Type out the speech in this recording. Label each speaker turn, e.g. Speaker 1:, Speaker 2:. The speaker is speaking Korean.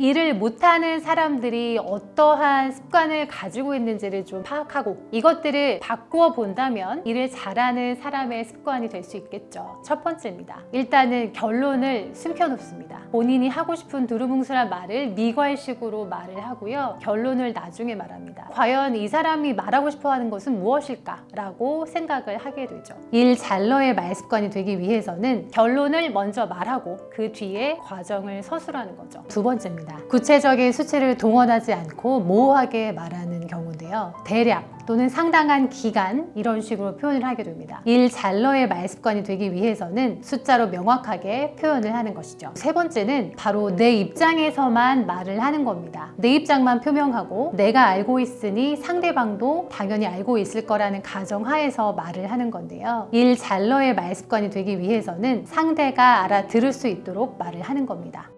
Speaker 1: 일을 못하는 사람들이 어떠한 습관을 가지고 있는지를 좀 파악하고 이것들을 바꾸어 본다면 일을 잘하는 사람의 습관이 될 수 있겠죠. 첫 번째입니다. 일단은 결론을 숨겨놓습니다. 본인이 하고 싶은 두루뭉술한 말을 미괄식으로 말을 하고요. 결론을 나중에 말합니다. 과연 이 사람이 말하고 싶어 하는 것은 무엇일까라고 생각을 하게 되죠. 일 잘러의 말 습관이 되기 위해서는 결론을 먼저 말하고 그 뒤에 과정을 서술하는 거죠. 두 번째입니다. 구체적인 수치를 동원하지 않고 모호하게 말하는 경우 인데요. 대략 또는 상당한 기간 이런 식으로 표현을 하게 됩니다. 일 잘러의 말 습관이 되기 위해서는 숫자로 명확하게 표현을 하는 것이죠. 세 번째는 바로 내 입장에서만 말을 하는 겁니다. 내 입장만 표명하고 내가 알고 있으니 상대방도 당연히 알고 있을 거라는 가정하에서 말을 하는 건데요. 일 잘러의 말 습관이 되기 위해서는 상대가 알아들을 수 있도록 말을 하는 겁니다.